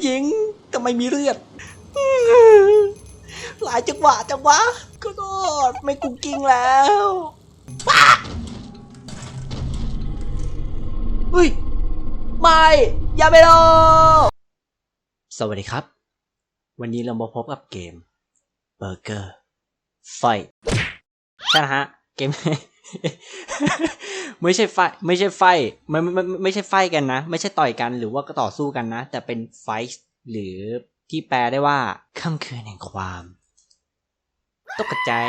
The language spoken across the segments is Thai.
ผู้หญิงทำไมมีเลือด หลายจังหวะจังวะก็โทษไม่กุกกิ้งแล้วป้าเฮ้ย ไม่ อย่าไปโลสวัสดีครับ วันนี้เรามาพบกับเกมเบอร์เกอร์ไฟใช่นะฮะ เกม ไม่ใช่ไฟไม่ใช่ไฟไม่ไม่ไม่ไม่ใช่ไฟกันนะ ไม่ใช่ต่อยกันหรือว่าก็ต่อสู้กันนะ แต่เป็นไฟหรือที่แปลได้ว่าค่ำคืนแห่งความตกใจาย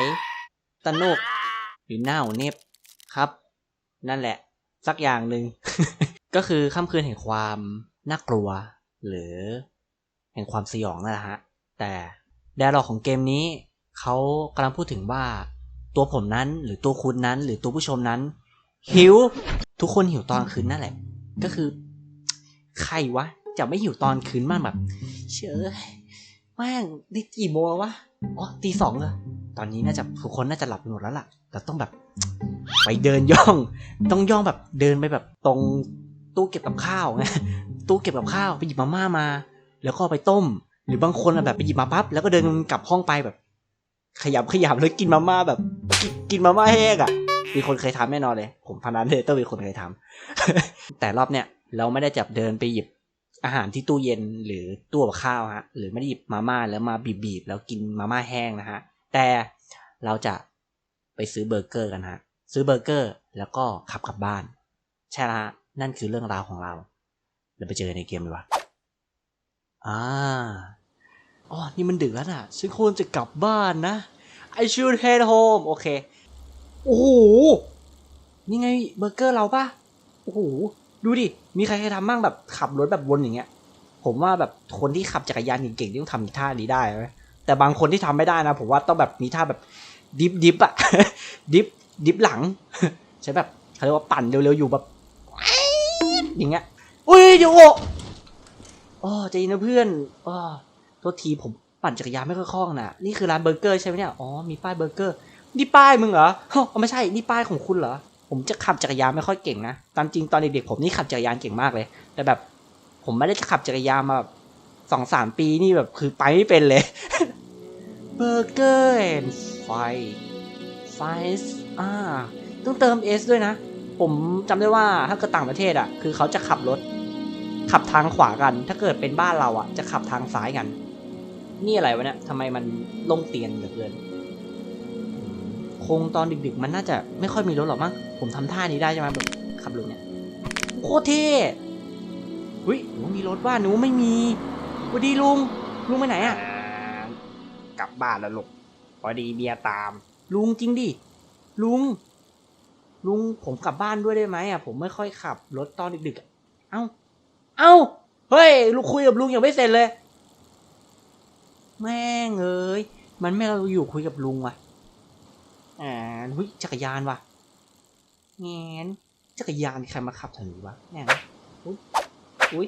ตะนกหรือหน้าเน็บครับ นั่นแหละ สักอย่างหนึ่งก็คือค่ำคืนแห่งความน่ากลัว หรือแห่งความสยองนั่นแหละฮะ แต่แดร์ล็อกของเกมนี้เขากำลังพูดถึงว่า ตัวผมนั้นหรือตัวคุณนั้น หรือตัวผู้ชมนั้น หิว ทุกคนหิวตอนคืนนั่นแหละ ก็คือ ใครวะ จะไม่หิวตอนคืนมากแบบ เชื่อแม่งนี่กี่โมงแล้ววะอ๋อตีสองเลยตอนนี้น่าจะทุกคนน่าจะหลับหมดแล้วล่ะ แต่ต้องแบบ ไปเดินย่อง ต้องย่องแบบเดินไปแบบตรงตู้เก็บกับข้าวไงตู้เก็บกับข้าวไปหยิบมาม่ามา แล้วก็ไปต้ม หรือบางคนอะแบบไปหยิบมาปั๊บแล้วก็เดินกลับห้องไปแบบ ขยับขยับแล้วกินมาม่าแบบ กินมาม่าแห้งอะ มีคนเคยทำแน่นอนเลย ผมพนันเลยต้องมีคนเคยทำแต่รอบเนี้ยเราไม่ได้จับเดินไปหยิบอาหารที่ตู้เย็นหรือตู้กับข้าวฮะหรือไม่ได้หยิบมาม่าแล้วมาบีบๆแล้วกินมาม่าแห้งนะฮะแต่เราจะไปซื้อเบอร์เกอร์กันฮะซื้อเบอร์เกอร์แล้วก็ขับกลับบ้าน ใช่ละฮะนั่นคือเรื่องราวของเราเราไปเจอในเกมเลยวะอ่าอ๋อนี่มันดึกแล้วน่ะฉันควรจะกลับบ้านนะ I should head home โอเค โอ้โห นี่ไงเบอร์เกอร์เราปะโอ้โห ดูดิ มีใครเคยทำบ้างแบบขับรถแบบวนอย่างเงี้ย ผมว่าแบบคนที่ขับจักรยานเก่งๆที่ต้องทำท่านี้ได้ไหมแต่บางคนที่ทำไม่ได้นะ ผมว่าต้องแบบมีท่าแบบดิฟดิฟอะดิฟดิฟหลัง ใช้แบบเขาเรียกว่าปั่นเร็วๆอยู่แบบอย่างเงี้ยอุ้ยเดี๋ยวโอ้ใจนนะเพื่อนอ๋อโทษทีผมปั่นจักรยานไม่ค่อยคล่องนะนี่คือร้านเบอร์เกอร์ใช่ไหมเนี่ย อ๋อ มีป้ายเบอร์เกอร์ นี่ป้ายมึงเหรอเฮ้ยไม่ใช่นี่ป้ายของคุณเหรอผมจะขับจักรยานไม่ค่อยเก่งนะตามจริงตอนเด็กๆผมนี่ขับจักรยานเก่งมากเลย แต่แบบ ผมไม่ได้ขับจักรยานมาแบบสองสามปีนี่แบบคือไปไม่เป็นเลยเบอร์เกอร์แอนไฟไฟส์อ่าต้องเติม S ด้วยนะ ผมจำได้ว่าถ้าเกิดต่างประเทศอะ คือเขาจะขับรถ ขับทางขวากัน ถ้าเกิดเป็นบ้านเราอะ จะขับทางซ้ายกัน นี่อะไรวะเนี่ยทำไมมันลงเตียนเหลือเกิน งตอนดึกๆ มันน่าจะไม่ค่อยมีรถหรอกมั้งผมทำท่านี้ได้ใช่ไหมแบบขับรถเนี่ยโคตรเท่หุ้ยหนูมีรถว่าหนูไม่มีสวัสดีลุงลุงไปไหนอะกลับบ้านแล้วลูกพอดีเมียตาม ลุงจริงดิลุง ลุงผมกลับบ้านด้วยได้ไหมอะผมไม่ค่อยขับรถตอนดึกๆอะเอ้า เอ้าเฮ้ยลูกคุยกับลุงยังไม่เสร็จเลย แม่งเอ้ยมันไม่เราอยู่คุยกับลุงว่ะ อ่าหุ้ยจักรยานว่ะแงนจักรยานใครมาขับแถวนี้วะแงนอุ้ยอุ้ย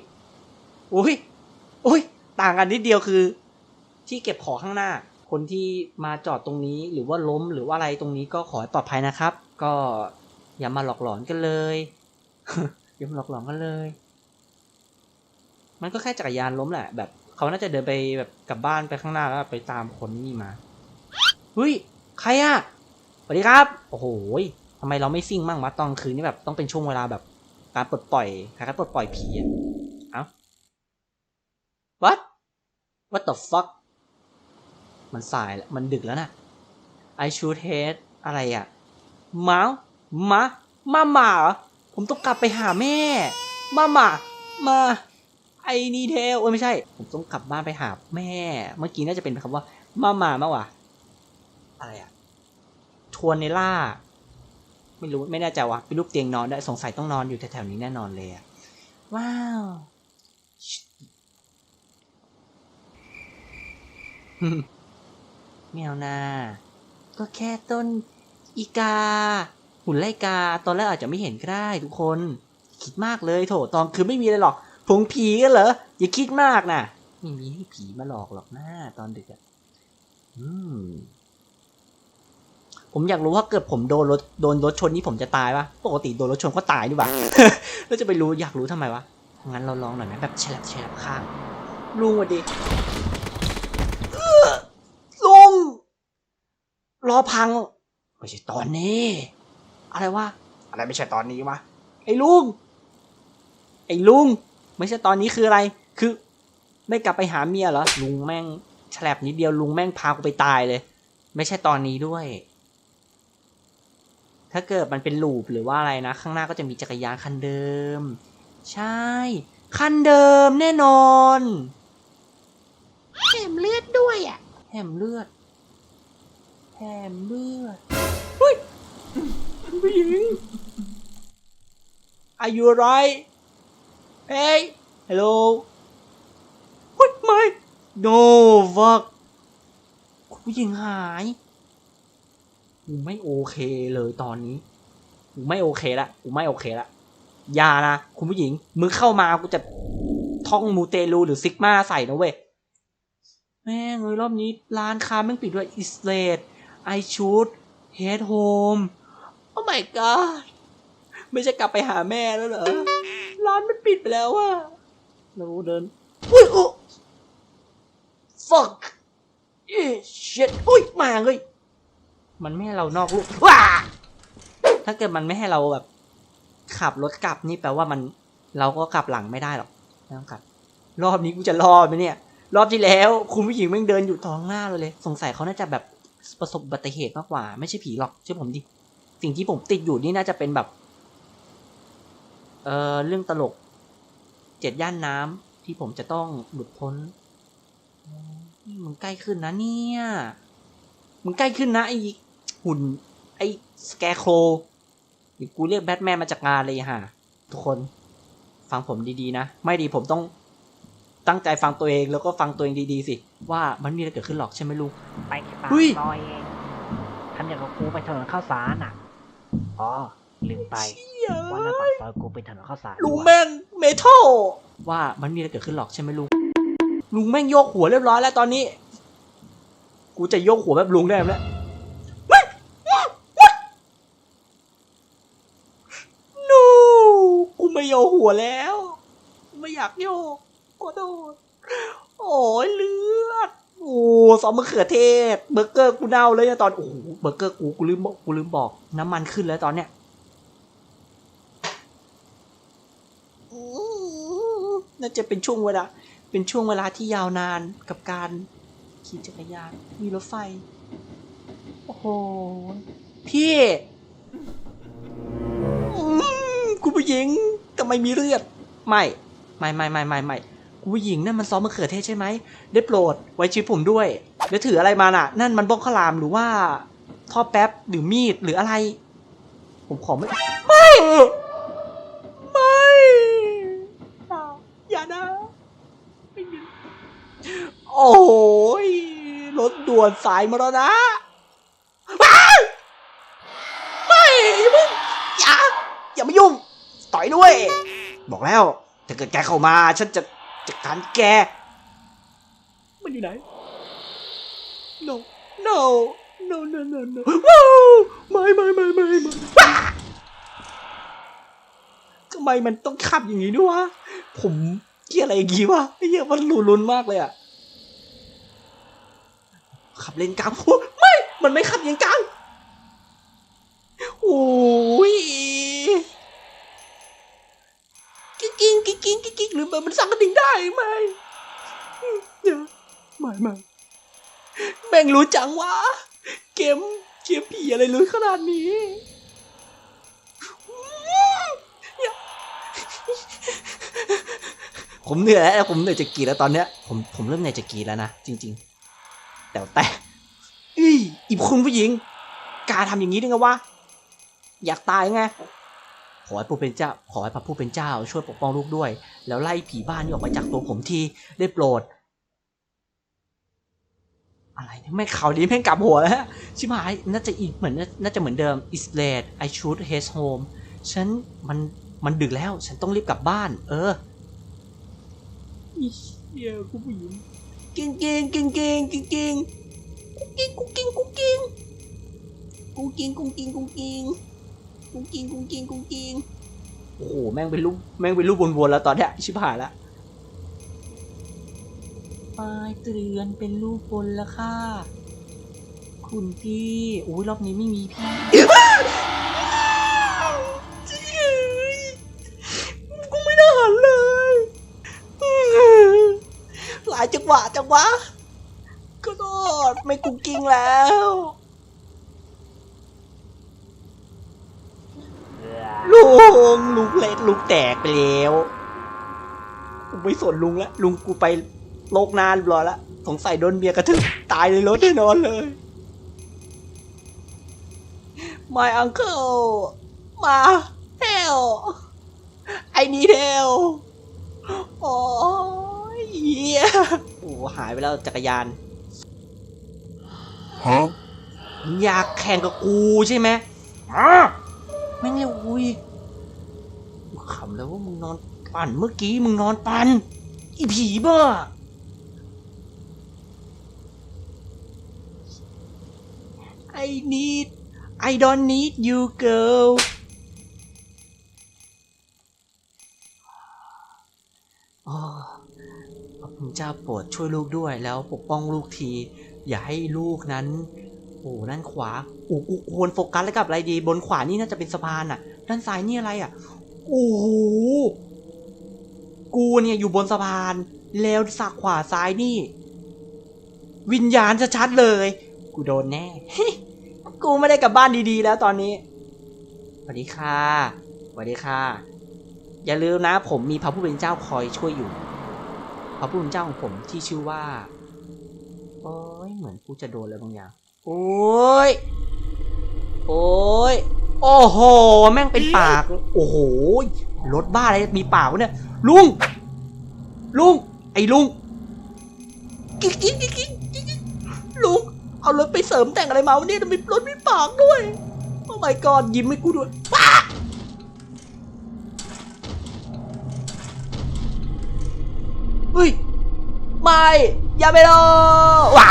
อุ้ยอุ้ยต่างกันนิดเดียวคือ ที่เก็บของข้างหน้า คนที่มาจอดตรงนี้หรือว่าล้มหรือว่าอะไรตรงนี้ก็ขอให้ปลอดภัยนะครับ ก็อย่ามาหลอกหลอนกันเลยอย่ามาหลอกหลอนกันเลย มันก็แค่จักรยานล้มแหละ แบบเขาน่าจะเดินไปแบบกลับบ้านไปข้างหน้าแล้วไปตามคนนี่มาเฮ้ยใครอะ สวัสดีครับ โอ้โหทำไมเราไม่ซิ่งมั่งวะตอนคืนนี่แบบต้องเป็นช่วงเวลาแบบการปลดปล่อยการปลดปล่อยผีอะเอ้า what what the fuck มันสายแล้วมันดึกแล้วนะ I should hate อะไรอะมามามาหมาเหรอผมต้องกลับไปหาแม่ มาหมามาไอ้นี่เทลเอ้ยไม่ใช่ ผมต้องกลับบ้านไปหาแม่ เมื่อกี้น่าจะเป็นคำว่า มาหมามากว่าอะไรอะ ทวนเนล่า ไม่รู้ไม่แน่ใจว่าเป็นรูปเตียงนอนได้สงสัยต้องนอนอยู่แถวๆนี้แน่นอนเลยอะว้าวแมวนา ก็แค่ต้นอีกา หุ่นไลกา ตอนแรกอาจจะไม่เห็นก็ได้ทุกคน คิดมากเลยโถตอนคือไม่มีอะไรหรอกผงผีกันเหรอ อย่าคิดมากนะไม่มีให้ผีมาหลอกหรอกนะตอนดึกอะอืม ผมอยากรู้ว่าเกิดผมโดนรถโดนรถชนนี่ผมจะตายปะปกติโดนรถชนก็ตายดีกว่าแล้วจะไปรู้อยากรู้ทำไมวะงั้นเราลองหน่อยไหมแบบแฉลบแฉลบข้างลุงสวัสดีเอื้อลุงรอพังไม่ใช่ตอนนี้ อะไรวะอะไรไม่ใช่ตอนนี้วะไอ้ลุงไอ้ลุงไม่ใช่ตอนนี้คืออะไร คือ ไม่กลับไปหาเมียเหรอลุงแม่งแฉลบนิดเดียวลุงแม่งพากูไปตายเลย ไม่ใช่ตอนนี้ด้วย ถ้าเกิดมันเป็นลูปหรือว่าอะไรนะ ข้างหน้าก็จะมีจักรยานคันเดิม ใช่ คันเดิมแน่นอนแถมเลือดด้วยอะแถมเลือดแถมเลือดเฮ้ยผู้หญิง Are you alright Hey Hello เฮ้ยไม่ No fuck คุณผู้หญิงหาย กูไม่โอเคเลยตอนนี้กูไม่โอเคละกูไม่โอเคละอย่านะคุณผู้หญิงมึงเข้ามากูจะท่องมูเตลูหรือซิกมาใส่นะเว้ยแม่งเลยรอบนี้ร้านค้าแม่งปิดด้วยอิสเลดไอชูดเฮดโฮมโอ้ my god ไม่ใช่กลับไปหาแม่แล้วเหรอ ร้านมันปิดไปแล้วอะเราเดิน อุ้ยโอุ๊ย fuck เอ้ shit อุ้ยมาเลย มันไม่ให้เรานอกลูกว้าถ้าเกิดมันไม่ให้เราแบบ ขับรถกลับนี่แปลว่ามัน เราก็กลับหลังไม่ได้หรอกไม่ต้องกลับ รอบนี้กูจะรอดไหมเนี่ย รอบที่แล้ว คุณผู้หญิงแม่งเดินอยู่ท้องหน้าเราเลย สงสัยเขาน่าจะแบบประสบอุบัติเหตุมากกว่า ไม่ใช่ผีหรอกเชื่อผมดิ สิ่งที่ผมติดอยู่นี่น่าจะเป็นแบบ เอ่อเรื่องตลก เจ็ดย่านน้ำที่ผมจะต้องหลุดพ้นนี่มึงใกล้ขึ้นนะเนี่ย มึงใกล้ขึ้นนะไอ้ หุ่นไอ้สแกโครเดี๋ยวกูเรียกแบทแมนมาจากงานเลยฮะทุกคนฟังผมดีๆนะ ไม่ดีผมต้องตั้งใจฟังตัวเองแล้วก็ฟังตัวเองดีๆสิ ว่ามันมีอะไรเกิดขึ้นหรอกใช่ไหมลุงไปแค่ปากเฮ้ยซอยเองทำอย่างกับกูไปถนนข้าวสารอะ อ๋อ ลืมไปว่าหน้าปากซอยกูเป็นถนนข้าวสารลุงด้วยแม่งเมทัลว่ามันมีอะไรเกิดขึ้นหรอกใช่ไหมลุงลุงแม่งโยกหัวเรียบร้อยแล้วตอนนี้ กูจะโยกหัวแบบลุงได้ไหมเนี่ยเฮ้ยเฮ้ย no กู ไม่โยหัวแล้ว ไม่อยากโยกขอโทษโอ้ยเลือด โอ้ซอสมะเขือเทศ เบอร์เกอร์กูเน่าเลยอะตอน โอ้โหเบอร์เกอร์กูกูลืมบอกกูลืมบอก น้ำมันขึ้นแล้วตอนเนี้ยน่าจะเป็นช่วงเวลา เป็นช่วงเวลาที่ยาวนานกับการขี่จักรยาน มีรถไฟ โอ้โห พี่คุณผู้หญิงำไมมีเลือด ไม่ ไม่ไม่ไม่ไม่ไม่คุณผู้หญิงนั่นมันซ้อมมะเขือเทศใช่ไหม ได้โปรดไว้ชีวิตผมด้วย แล้วถืออะไรมาน่ะ นั่นมันบ้องขลามหรือว่าท่อแป๊บหรือมีดหรืออะไร ผมขอไม่ ไม่ ไม่อย่านะไม่โอ้ยรถด่วนสายมาแล้วนะว้ายไม่อย่าอย่าอย่ามายุ่ง ต่ อยด้วย บอกแล้ว ถ้าเกิดแกเข้ามา ฉันจะจัดการแก มันอยู่ไหน no no no no no no ว้าวไม่ไม่ไม่ไม่ไม่ทำไมมันต้องขับอย่างนี้ด้วยวะ ผมเกลียอะไรอย่างงี้วะเหี้ยมันลุนลุนมากเลยอะขับเลนกลางไม่ มันไม่ขับเลนกลางโอ้ยกิ๊กกิ๊งกิ๊กกิ๊งกิ๊กกิ๊งหรือมันมันสั่งกระดิ่ง ไหมเดี๋ยวไม่ไม่แม่งรู้จังวะ เกมเกมผีอะไรรู้ขนาดนี้ผมเหนื่อยแล้วผมเหนื่อยจะกรีดแล้วตอนเนี้ยผมผมเริ่มเหนื่อยจะกรีดแล้วนะจริง ๆ แต่แต่อีอีคุณผู้หญิง กาทำอย่างนี้ได้ไงวะอยากตายไง อให้ผู้เป็นเจ้า ขอให้พระผู้เป็นเจ้า ช่วยปกป้องลูกด้วย แล้วไล่ผีบ้านนี้ออกไปจากตัวผมทีได้โปรด อะไรเนี่ยแม่งข่าวนี้แม่งกลับหัวแล้วชิบหายน่าจะอีกเหมือนน่าจะเหมือนเดิม is late I should head home ฉันมันมันดึกแล้ว ฉันต้องรีบกลับบ้าน เอออีเหี้ยกูผู้หญิงเก่งเก่งเก่งเก่งเก่งเก่งกุ๊กกิ๊งกุ๊กกิ๊งกุ๊กกิ๊งกุ๊กกิ๊งกุ๊กกิ๊งกุ๊กกิ๊ง กุ๊กกิ๊งกุ๊กกิ๊งโอ้โหแม่งเป็นรูปแม่งเป็นรูปวนๆแล้วตอนเนี้ยชิบหายละป้ายเตือนเป็นรูปบนแล้วค่ะ คุณพี่อุ้ยรอบนี้ไม่มีพี่กูไม่ได้หันเลยหลายจังหวะจังวะก็โดดไม่กุกกิ้งแล้ว ลุงลุงเล็ดลุงแตกไปแล้วกูไม่สนลุงแล้วลุงกูไปโลกหนาเรียบร้อยแล้วสงสัยโดนเมียกระทืบตายในรถแน่นอนเลย My uncle มา help I need help โอ้ยเหี้ยโอ้หายไปแล้วจักรยาน Huh? มึงอยากแข่งกับกูใช่ไหมอะ แม่งเร็วอีกกูขำแล้วว่ามึงนอนปั่นเมื่อกี้มึงนอนปั่นอีผีบ้า I need I don't need you girl อ๋อพระคุณเจ้าโปรดช่วยลูกด้วยแล้วปกป้องลูกที อย่าให้ลูกนั้น โอ้ด้านขวาโอ้กูควรโฟกัสแล้วกับอะไรดี บนขวานี่น่าจะเป็นสะพานอะ ด้านซ้ายนี่อะไรอะโอ้โหกูเนี่ยอยู่บนสะพาน แล้วสักขวาซ้ายนี่ วิญญาณชัดๆเลย กูโดนแน่กูไม่ได้กลับบ้านดีๆ แล้วตอนนี้สวัสดีค่ะสวัสดีค่ะ อย่าลืมนะ ผมมีพระผู้เป็นเจ้าคอยช่วยอยู่ พระผู้เป็นเจ้าของผมที่ชื่อว่าโอ้ยเหมือนกูจะโดนอะไรบางอย่าง โอ้ย โอ้ย โอ้โห แม่งเป็นปาก โอ้โห รถบ้าอะไร มีปากวะเนี่ย ลุง ลุง ไอ้ลุง กิ๊กกิ๊กกิ๊กกิ๊กลุง เอารถไปเสริมแต่งอะไรมาวะเนี่ยทำไมรถมีปากด้วย โอ้ my god ยิ้มให้กูด้วยป๊าเฮ้ย ไม่ อย่าไปรอว้า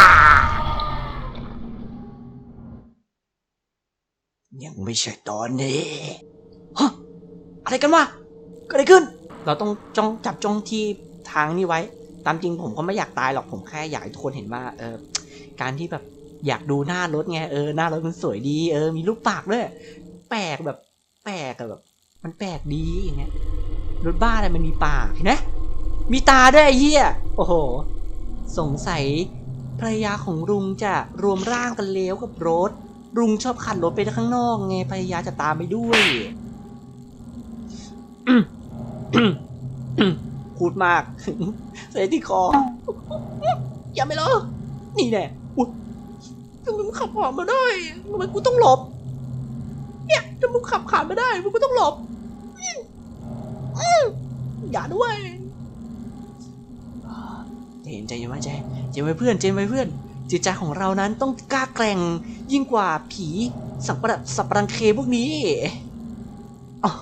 ยัง ไม่ใช่ตอนนี้ฮะอะไรกันวะเกิดอะไรขึ้น เราต้องจ้องจับจ้องที่ทางนี้ไว้ ตามจริงผมก็ไม่อยากตายหรอกผมแค่อยากให้ทุกคนเห็นว่า เออ การที่แบบอยากดูหน้ารถไงเออหน้ารถมันสวยดีเออมีลูกปากด้วยแปลกแบบ แปลกแบบ มันแปลกดีอย่างเงี้ยรถบ้าอะไรมันมีปากเห็นไหมมีตาด้วยไอ้เหี้ยโอ้โห สงสัยภรรยาของลุงจะรวมร่างกันแล้วกับรถ ลุงชอบขับรถไปข้างนอกไงภรรยาจะตามไปด้วยอืมอืมอืมพูดมากเสียที่คอ อย่าไปเลยนี่แน่อุ๊ยทำไมมึงขับผ่านมาได้ทำไมกูต้องหลบ เนี่ยถ้ามึงขับผ่านมาได้มึงก็ต้องหลบอืมอืมอย่าด้วยใจเย็นใจเย็นไว้ใจใจไว้เพื่อนใจไว้เพื่อน จิตใจของเรานั้นต้องกล้าแกร่งยิ่งกว่าผีสังปะสับปะรังเคพวกนี้อ๋อ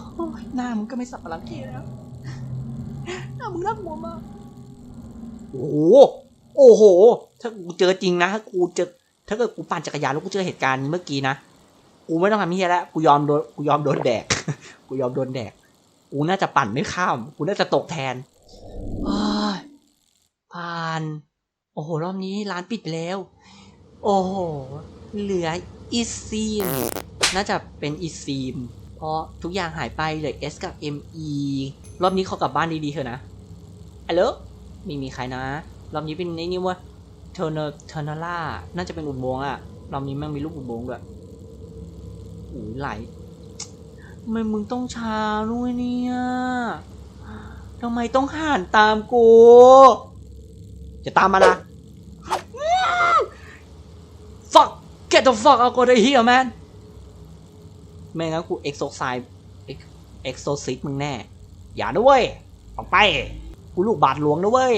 หน้ามึงก็ไม่สับปะรังเคแล้วหน้ามึงน่ากลัวมากโอ้โหโอ้โห ถ้ากูเจอจริงนะถ้ากูเจอถ้าเกิดกูปั่นจักรยานแล้วกูเจอเหตุการณ์เมื่อกี้นะกูไม่ต้องทำเฮียแล้วกูยอมโดนกูยอมโดนแดกกูยอมโดนแดกกูน่าจะปั่นไม่ข้าม กูน่าจะตกแทนผ่าน อ้โห รอบนี้ร้านปิดแล้ว โอ้โห เหลืออีซีมน่าจะเป็นอีซีมเพราะทุกอย่างหายไปเหลือ S กับ ME รอบนี้เขากลับบ้านดีๆเถอะนะฮัลโหลไม่มีใครนะ รอบนี้เป็นไอ้นี่วะเทอร์เนอร์เทอร์นาล่า น่าจะเป็นอุโมงค์อะรอบนี้แม่งมีลูกอุโมงค์ด้วยโอ้ยไหลทำไมมึงต้องช้าด้วยเนี่ยทำไมต้องห่านตามกู จะตามมานะ fuck get the fuck out of here man ไม่งั้นกูเอ็กโซไซเอ็กโซซิตมึงแน่ อย่าด้วยออกไป กูลูกบาทหลวงนะเว้ย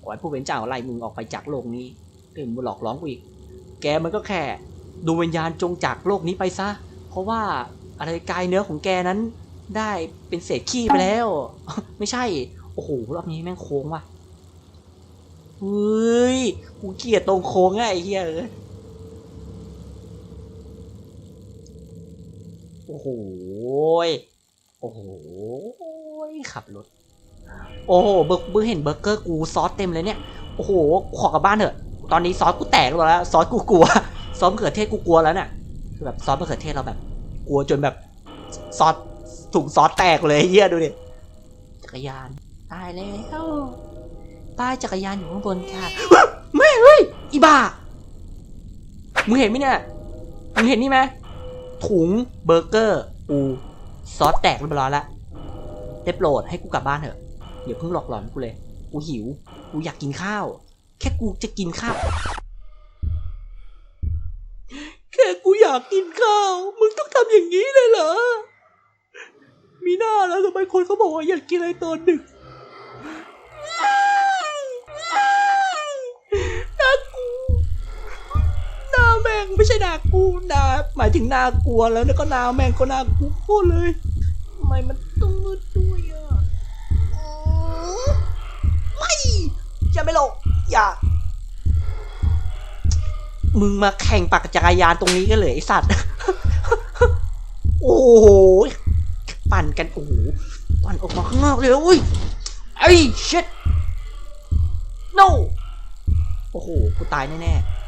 ขอให้ผู้เป็นเจ้าไล่มึงออกไปจากโลกนี้เรื่องมึงหลอกล้องกูอีก แกมันก็แค่ดวงวิญญาณจงจากโลกนี้ไปซะ เพราะว่าอะไรกายเนื้อของแกนั้น ได้เป็นเศษขี้ไปแล้ว ไม่ใช่ โอ้โหรอบนี้แม่งโค้งว่ะเฮ้ย กูเกลียดตรงโค้งอะไอ้เหี้ยเอ้ย อ้โหโอ้โหขับรถ โอ้โหเบอร์เบอร์เห็นเบอร์เกอร์กูซอสเต็มเลยเนี่ย โอ้โห ขอกลับบ้านเถอะ ตอนนี้ซอสกูแตกแล้ว ซอสกูกลัว ซอสมะเขือเทศกูกลัวแล้วเนี่ยคือแบบซอสมะเขือเทศเราแบบ กลัวจนแบบซอสถุงซอสแตกเลยเฮียดูดิ จักรยาน ตายแล้ว ป้ายจักรยานอยู่ข้างบนค่ะแม่เฮ้ย อีบ้า มึงเห็นไหมเนี่ย มึงเห็นนี่ไหม ถุงเบอร์เกอร์ปูซอสแตกเรียบร้อยแล้วได้โปรดให้กูกลับบ้านเถอะอย่าเพิ่งหลอกหลอนกูเลย กูหิว กูอยากกินข้าว แค่กูจะกินข้าว แค่กูอยากกินข้าว มึงต้องทำอย่างนี้เลยเหรอ มีหน้าแล้วทำไมคนเขาบอกว่าอยากกินอะไรตอนดึก ไม่ใช่นากูนาหมายถึงนากลัวแล้วแล้วก็นาแม่งก็นากูโคตรเลยทำไมมันต้องมืดด้วยอะอ๋อไม่อย่าไม่หลงอย่า มึงมาแข่งปักจักรยานตรงนี้กันเลยไอสัตว์ โอ้โหปั่นกันโอ้โหปั่นออกมาข้างนอกเลยอุ้ยไอ้ shit no โอ้โห กูตายแน่ๆ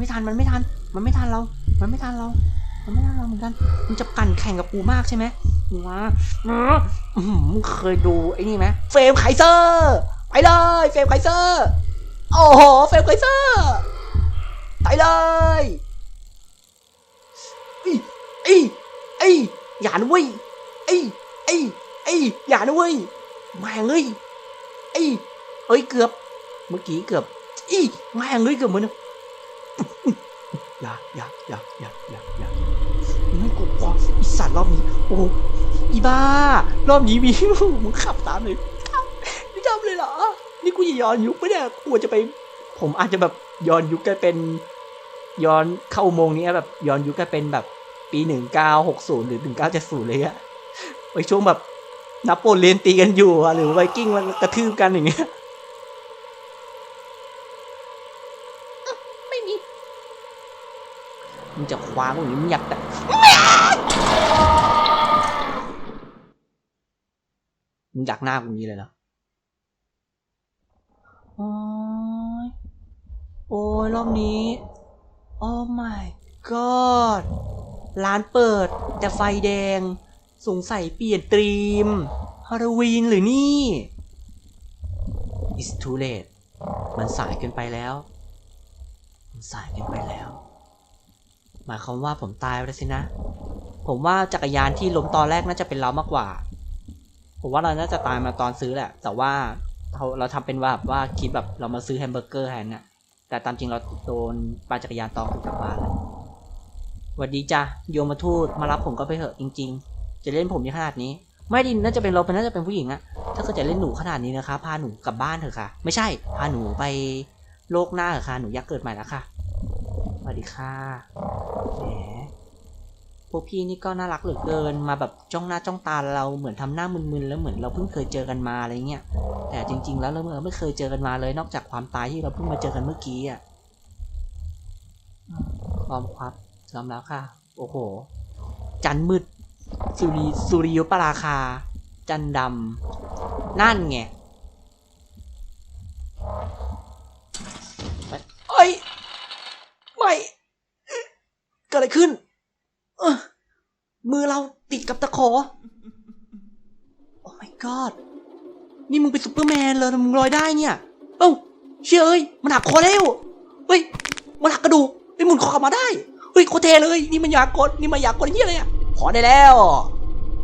ไม่ทันมันไม่ทัน มันไม่ทันเรา มันไม่ทันเรา มันไม่ทันเราเหมือนกันมึงจะปั่นแข่งกับกูมากใช่ไหมว้าอื้อหืมึงเคยดูไอ้นี่ไหมเฟรมไคเซอร์ไปเลยเฟรมไคเซอร์โอ้โหเฟรมไคเซอร์ไปเลยไอ้ไอ้อ้ยอย่านะเว้ยไอ้ไอ้ไอ้อย่านะเว้ยแม่งเอ้ยไอ้เอ้ยเกือบ เมื่อกี้เกือบอีแม่งเอ้ยเกือบเหมือน อย่าอย่าอย่าอย่าอย่าอย่าไม่กดพออีสัตว์รอบนี้ โอ้อีบ้ารอบนี้มีมึงขับตามเลยไม่จำเลยเหรอ นี่กูจะย้อนยุคปะเนี่ยกูจะไป ผมอาจจะแบบย้อนยุคกลายเป็น ย้อนเข้าอุโมงค์นี้แบบ ย้อนยุคกลายเป็นแบบปีหนึ่งเก้าหกศูนย์หรือหนึ่งเก้าเจ็ดศูนย์เลยอะไปช่วงแบบนโปเลียนตีกันอยู่อะหรือไวกิ้งมันกระทืบกันอย่างเงี้ยอ๊ะไม่มีมึง จะคว้ามึงหรือมึงอยากแต่มึงอยากหน้ากูอย่างนี้เลยเหรอโอ้ยโอ้ยรอบนี้โอ้ my god ร้านเปิด แต่ไฟแดง สงสัยเปลี่ยนตรีมฮาโลวีนหรือนี่ it's too late มันสายเกินไปแล้ว มันสายเกินไปแล้ว หมายความว่าผมตายไปแล้วสินะ ผมว่าจักรยานที่ล้มตอนแรกน่าจะเป็นเรามากกว่า ผมว่าเราน่าจะตายมาตอนซื้อแหละ แต่ว่าเราเราทำเป็นว่าแบบว่าคิดแบบเรามาซื้อแฮมเบอร์เกอร์แทนน่ะ แต่ตามจริงเราโดนปาจักรยานตองกลับบ้านแล้วสวัสดีจ้ะโยมมาทูตมารับผมก็ไปเถอะจริง ๆ จะเล่นผมในขนาดนี้ไม่ดินน่าจะเป็นเราเป็นน่าจะเป็นผู้หญิงอะถ้าเกิดจะเล่นหนูขนาดนี้นะคะ พาหนูกลับบ้านเถอะค่ะ ไม่ใช่ พาหนูไปโลกหน้าเถอะค่ะ หนูอยากเกิดใหม่แล้วค่ะ สวัสดีค่ะ พวกพี่นี่ก็น่ารักเหลือเกิน มาแบบจ้องหน้าจ้องตาเราเหมือนทำหน้ามึนๆแล้วเหมือนเราเพิ่งเคยเจอกันมาอะไรเงี้ย แต่จริง ๆ แล้วเราไม่เคยเจอกันมาเลย นอกจากความตายที่เราเพิ่งมาเจอกันเมื่อกี้อะพร้อมครับพร้อมแล้วค่ะ โอ้โห จันทร์มืด สุริสุริยุปราคา จันทร์ดำ นั่นไงไปเอ้ย ไม่ เกิดอะไรขึ้น เออมือเราติดกับตะขอ โอ้ my god นี่มึงเป็นซูเปอร์แมนเลยมึงลอยได้เนี่ย เอ้าเชื่อเอ้ย มันหักคอแล้วเฮ้ย มันหักกระดูกไอ้หมุนคอกลับมาได้ เฮ้ยโคเทเลย นี่มันอยากกด นี่มันอยากกดเหี้ยอะไรอะพอได้แล้ว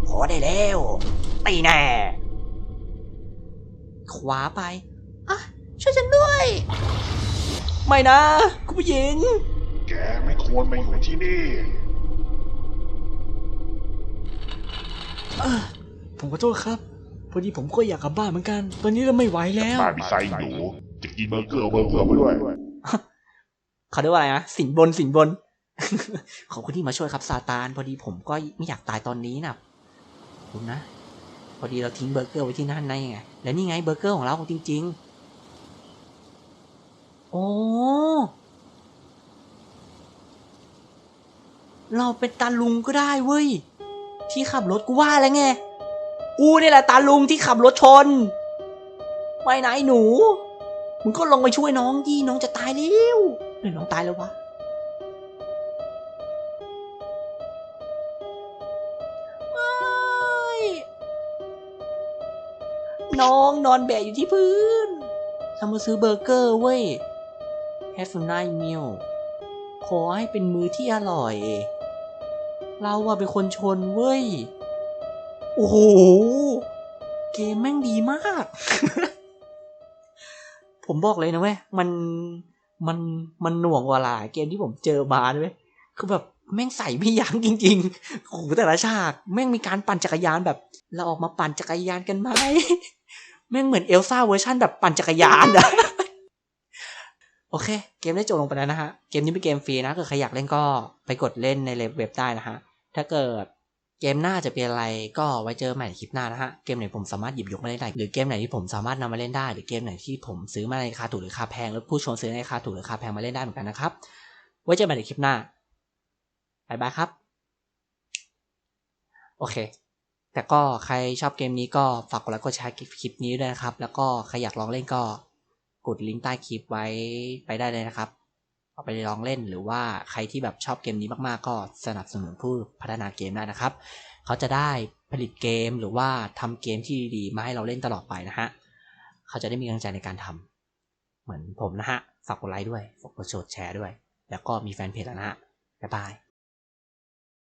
พอได้แล้วตีแน่ ขวาไป อะ ช่วยฉันด้วย ไม่นะ คุณผู้หญิง แกไม่ควรมาอยู่ที่นี่ ผมขอโทษครับ พอดีผมก็อยากกลับบ้านเหมือนกัน ตอนนี้เราไม่ไหวแล้ว บ้านมีไซหนูจะกินเบอร์เกอร์เบอร์เกอร์ไปด้วยเขาเรียกว่าอะไรนะสินบนสินบน ขอบคุณที่มาช่วยครับซาตาน พอดีผมก็ไม่อยากตายตอนนี้นะขอบคุณนะ พอดีเราทิ้งเบอร์เกอร์ไว้ที่นั่นไงไง แล้วนี่ไงเบอร์เกอร์ของเราจริง ๆ โอ้ เราเป็นตาลุงก็ได้เว้ย ที่ขับรถกูว่าแล้วไง กูนี่แหละตาลุงที่ขับรถชน ไม่นะไอ้หนู มึงก็ลงไปช่วยน้องดิน้องจะตายแล้วเฮ้ยน้องตายแล้ววะ ไม่ น้องนอนแบะอยู่ที่พื้นเรามาซื้อเบอร์เกอร์เว้ย Have a nice meal ขอให้เป็นมื้อที่อร่อย เราอะเป็นคนชนเว้ย โอ้โห เกมแม่งดีมาก ผมบอกเลยนะเว้ย มันมันมันหน่วงกว่าหลายเกมที่ผมเจอมาด้ย คือแบบแม่งใส่ไม่ยั้งจริงๆโอ้โหแต่ละฉาก แม่งมีการปั่นจักรยานแบบ เราออกมาปั่นจักรยานกันไหม แม่งเหมือนเอลซ่าเวอร์ชันแบบปั่นจักรยานอะ โอเค เกมได้จบลงไปแล้วนะฮะ เกมนี้เป็นเกมฟรีนะถ้าเกิดใครอยากเล่นก็ไปกดเล่นในเว็บได้นะฮะ ถ้าเกิดเกมหน้าจะเป็นอะไรก็ไว้เจอใหม่ในคลิปหน้านะฮะ เกมไหนผมสามารถหยิบยกมาเล่นได้ หรือเกมไหนที่ผมสามารถนำมาเล่นได้ หรือเกมไหนที่ผมซื้อมาในราคาถูกหรือราคาแพง แล้วผู้ชวนซื้อในราคาถูกหรือราคาแพงมาเล่นได้เหมือนกันนะครับ ไว้เจอใหม่ในคลิปหน้าบายบายครับ โอเค แต่ก็ใครชอบเกมนี้ก็ฝากกดไลค์กดแชร์คลิปนี้ด้วยนะครับ แล้วก็ใครอยากลองเล่นก็ กดลิงก์ใต้คลิปไว้ไปได้เลยนะครับ เอาไปลองเล่นหรือว่าใครที่แบบชอบเกมนี้มากๆ ก็สนับสนุนผู้พัฒนาเกมได้นะครับ เขาจะได้ผลิตเกมหรือว่าทำเกมที่ดีๆมาให้เราเล่นตลอดไปนะฮะ เขาจะได้มีกำลังใจในการทำเหมือนผมนะฮะ ฝากกดไลค์ด้วย ฝากกดแชร์ด้วย แล้วก็มีแฟนเพจแล้วนะฮะ บ๊ายบาย